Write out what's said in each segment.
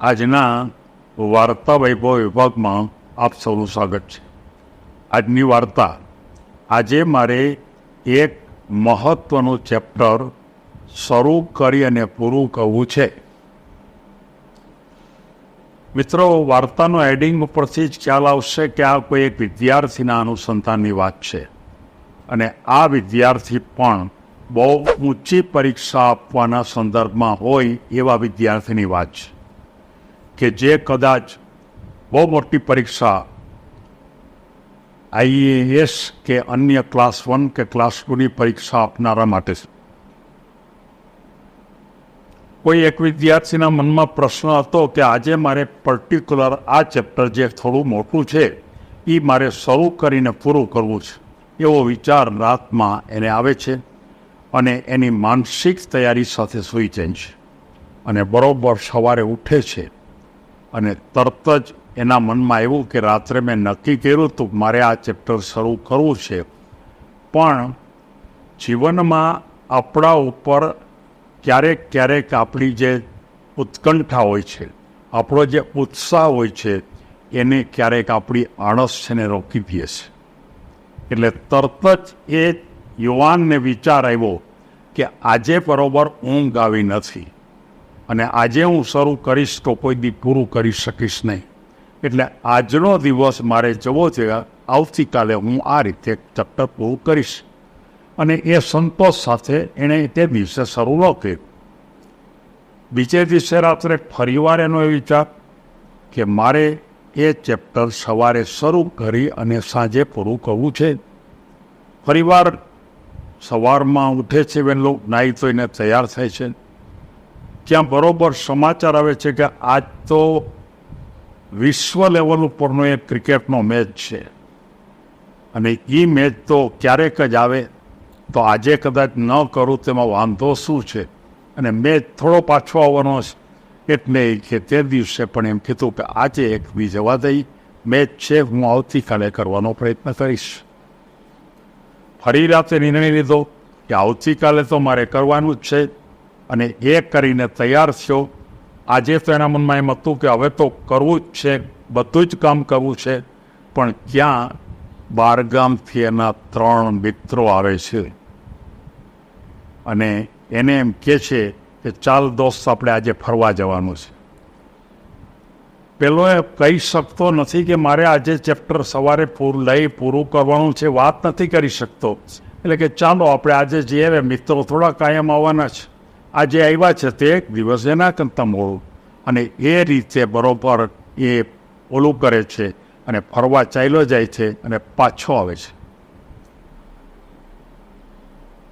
આજના વાર્તા વૈભવ વિભાગમાં આપ સૌનું સ્વાગત છે. આજની વાર્તા, આજે મારે એક મહત્વનું ચેપ્ટર શરૂ કરી અને પૂરું કરવું છે. મિત્રો, વાર્તાનો એડિંગ ઉપરથી જ ખ્યાલ આવશે કે આ કોઈ એક વિદ્યાર્થીના અનુસંધાનની વાત છે. અને આ વિદ્યાર્થી પણ બહુ ઊંચી પરીક્ષા આપવાના સંદર્ભમાં હોય એવા વિદ્યાર્થીની વાત છે. કે જે કદાચ બહુ મોટી પરીક્ષા આઈએએસ કે અન્ય ક્લાસ વન કે ક્લાસ ટુની પરીક્ષા આપનારા માટે છે. કોઈ એક વિદ્યાર્થીના મનમાં પ્રશ્ન હતો કે આજે મારે પર્ટિક્યુલર આ ચેપ્ટર જે થોડું મોટું છે એ મારે શરૂ કરીને પૂરું કરવું છે. એવો વિચાર રાતમાં એને આવે છે અને એની માનસિક તૈયારી સાથે સૂઈ જાય છે. અને બરોબર સવારે ઉઠે છે. અને તરત જ એના મનમાં એવું કે રાત્રે મેં નક્કી કર્યું હતું મારે આ ચેપ્ટર શરૂ કરવું છે. પણ જીવનમાં આપણા ઉપર ક્યારેક ક્યારેક આપણી જે ઉત્કંઠા હોય છે, આપણો જે ઉત્સાહ હોય છે, એને ક્યારેક આપણી આળસ છે ને રોકી દે છે. એટલે તરત જ એ યુવાનને વિચાર આવ્યો કે આજે બરોબર ઊંઘ આવી નથી. અને આજે હું શરૂ કરીશ તો કોઈ દી પૂરું કરી શકીશ નહીં. એટલે આજનો દિવસ મારે જવો છે, આવતીકાલે હું આ રીતે ચેપ્ટર પૂરું કરીશ. અને એ સંતોષ સાથે એણે તે દિવસે શરૂ ન કર્યું. બીજે દિવસે રાત્રે ફરીવાર એનો એ વિચાર કે મારે એ ચેપ્ટર સવારે શરૂ કરી અને સાંજે પૂરું કરવું છે. ફરીવાર સવારમાં ઉઠે છે વહેલો, નાહી એને તૈયાર થાય છે. ત્યાં બરોબર સમાચાર આવે છે કે આજ તો વિશ્વ લેવલ ઉપરનો એક ક્રિકેટનો મેચ છે. અને એ મેચ તો ક્યારેક જ આવે, તો આજે કદાચ ન કરું તેમાં વાંધો શું છે? અને મેચ થોડો પાછો આવવાનો એટલે કે તે દિવસે પણ એમ કીધું કે આજે એક બી જવા દઈ મેચ છે, હું આવતીકાલે કરવાનો પ્રયત્ન કરીશ. ફરી રાતે નિર્ણય લીધો કે આવતીકાલે તો મારે કરવાનું જ છે. અને એ કરીને તૈયાર થયો આજે તો એના મનમાં એમ હતું કે હવે તો કરવું જ છે, બધું જ કામ કરવું છે, પણ ક્યાં બારગામથી એના ત્રણ મિત્રો આવે છે. અને એને એમ કહે છે કે ચાલ દોસ્ત, આપણે આજે ફરવા જવાનું છે. પેલો એ કહી શકતો નથી કે મારે આજે ચેપ્ટર સવારે પૂર લઈ પૂરું કરવાનું છે, વાત નથી કરી શકતો. એટલે કે ચાલો, આપણે આજે જઈએ મિત્રો થોડા કાયમ આવવાના છે. આજે આવ્યા છે તે એક દિવસ એના કરતાં મોડું. અને એ રીતે બરોબર એ ઓલું કરે છે અને ફરવા ચાલ્યો જાય છે અને પાછો આવે છે.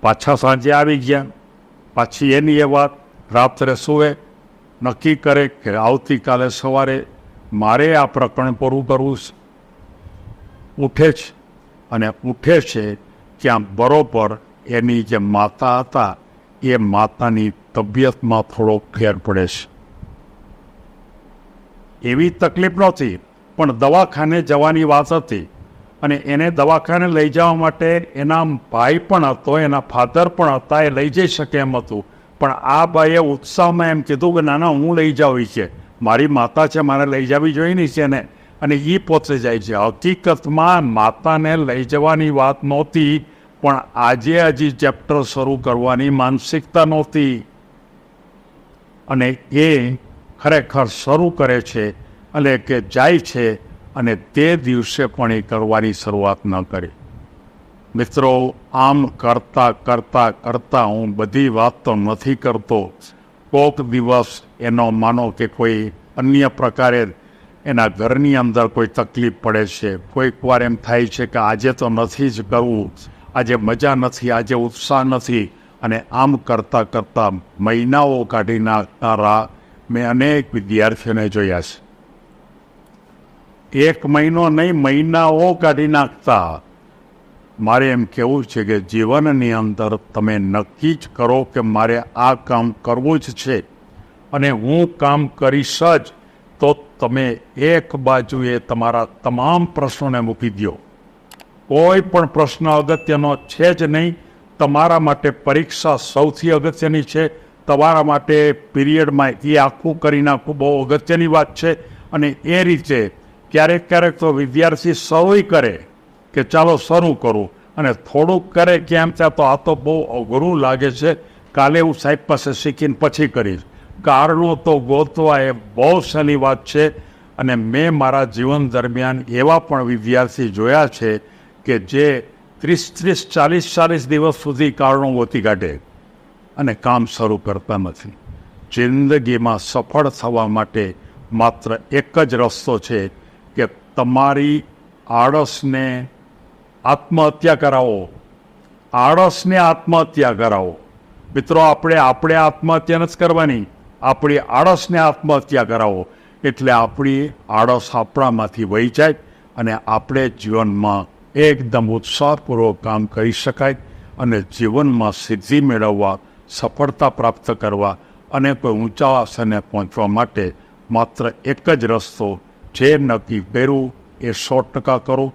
પાછા સાંજે આવી ગયા. પાછી એની એ વાત રાત્રે સુવે, નક્કી કરે કે આવતીકાલે સવારે મારે આ પ્રકરણ પૂરું કરવું છે. ઉઠે છે અને ઉઠે છે ત્યાં બરોબર એની જે માતા હતા એ માતાની તબિયતમાં થોડો ફેર પડે છે. એવી તકલીફ નહોતી, પણ દવાખાને જવાની વાત હતી અને એને દવાખાને લઈ જવા માટે એના ભાઈ પણ હતો, એના ફાધર પણ હતા, એ લઈ જઈ શકે એમ હતું. પણ આ ભાઈએ ઉત્સાહમાં એમ કીધું કે, નાના, હું લઈ જાઉં છે. મારી માતા છે, મારે લઈ જવી જોઈએ નહીં છે ને અને એ પોતે જાય છે. હકીકતમાં માતાને લઈ જવાની વાત નહોતી પણ આજે હજી ચેપ્ટર શરૂ કરવાની માનસિકતા નહોતી. અને એ ખરેખર શરૂ કરે છે એટલે કે જાય છે અને તે દિવસે પણ એ કરવાની શરૂઆત ન કરી. મિત્રો, આમ કરતા કરતા કરતા હું બધી વાત તો નથી કરતો. કોક દિવસ એનો માનો કે કોઈ અન્ય પ્રકારે એના ઘરની અંદર કોઈ તકલીફ પડે છે. કોઈક વાર એમ થાય છે કે આજે તો નથી જ કરવું. આજે મજા નથી, આજે ઉત્સાહ નથી. અને આમ કરતાં કરતાં મહિનાઓ કાઢી નાખનારા મેં અનેક વિદ્યાર્થીઓને જોયા છે. એક મહિનો નહીં, મહિનાઓ કાઢી નાખતા. મારે એમ કહેવું છે કે જીવનની અંદર તમે નક્કી જ કરો કે મારે આ કામ કરવું જ છે. અને હું કામ કરીશ જ, તો તમે એક બાજુએ તમારા તમામ પ્રશ્નોને મૂકી દો કોઈ પણ પ્રશ્ન અગત્યનો છે જ નહીં. તમારા માટે પરીક્ષા સૌથી અગત્યની છે. તમારા માટે પીરિયડમાં એ આખું કરી નાખવું બહુ અગત્યની વાત છે. અને એ રીતે ક્યારેક ક્યારેક તો વિદ્યાર્થી સૌય કરે કે ચાલો શરૂ કરું. અને થોડુંક કરે કેમ ત્યાં તો આ તો બહુ અઘરું લાગે છે. કાલે હું સાહેબ પાસે શીખીને પછી કરીશ. કારણો તો ગોતવા એ બહુ સહેલી વાત છે. અને મેં મારા જીવન દરમિયાન એવા પણ વિદ્યાર્થી જોયા છે કે જે ત્રીસ ત્રીસ, ચાલીસ ચાલીસ દિવસ સુધી કારણો ગોતી કાઢે અને કામ શરૂ કરતા નથી. જિંદગીમાં સફળ થવા માટે માત્ર એક જ રસ્તો છે કે તમારી આળસને આત્મહત્યા કરાવો. આળસને આત્મહત્યા કરાવો. મિત્રો, આપણે આપણે આત્મહત્યા નથી કરવાની. આપણી આળસને આત્મહત્યા કરાવો. એટલે આપણી આળસ આપણામાંથી વહી જાય અને આપણે જીવનમાં એકદમ ઉત્સાહપૂર્વક કામ કરી શકાય અને જીવનમાં સિદ્ધિ મેળવવા, સફળતા પ્રાપ્ત કરવા અને કોઈ ઊંચા આસને પહોંચવા માટે માત્ર એક જ રસ્તો, જે નક્કી કર્યું એ સો ટકા કરો.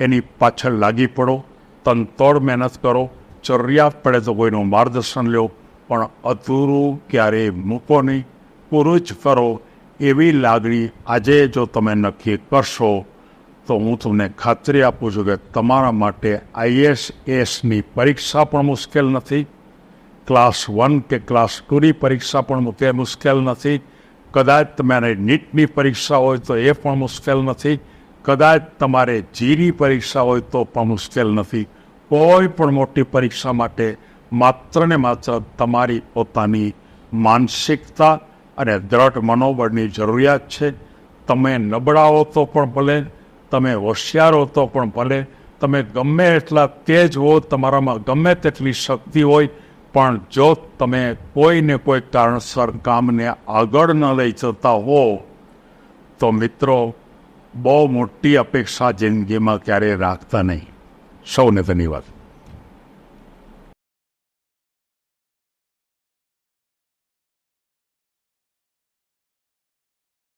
એની પાછળ લાગી પડો, તનતોડ મહેનત કરો જરૂરિયાત પડે તો કોઈનું માર્ગદર્શન લો, પણ અધૂરું ક્યારેય મૂકો નહીં. પૂરું જ કરો એવી લાગણી આજે જો તમે નક્કી કરશો તો હું તમને ખાતરી આપું છું કે તમારા માટે આઈએસએસની પરીક્ષા પણ મુશ્કેલ નથી. ક્લાસ વન કે ક્લાસ ટુની પરીક્ષા પણ તે મુશ્કેલ નથી. કદાચ તમારે નીટની પરીક્ષા હોય તો એ પણ મુશ્કેલ નથી. કદાચ તમારે જીની પરીક્ષા હોય તો પણ મુશ્કેલ નથી. કોઈ પણ મોટી પરીક્ષા માટે માત્ર ને માત્ર તમારી પોતાની માનસિકતા અને દ્રઢ મનોબળની જરૂરિયાત છે. તમે નબળાઓ તો પણ ભલે તમે હોશિયાર હો તો પણ ભલે. તમે ગમે એટલા તેજ હો, તમારામાં ગમે તેટલી શક્તિ હોય, પણ જો તમે કોઈને કોઈ કારણસર કામને આગળ ન લઈ જતા હો, તો મિત્રો, બહુ મોટી અપેક્ષા જિંદગીમાં ક્યારેય રાખતા નહીં. સૌને ધન્યવાદ.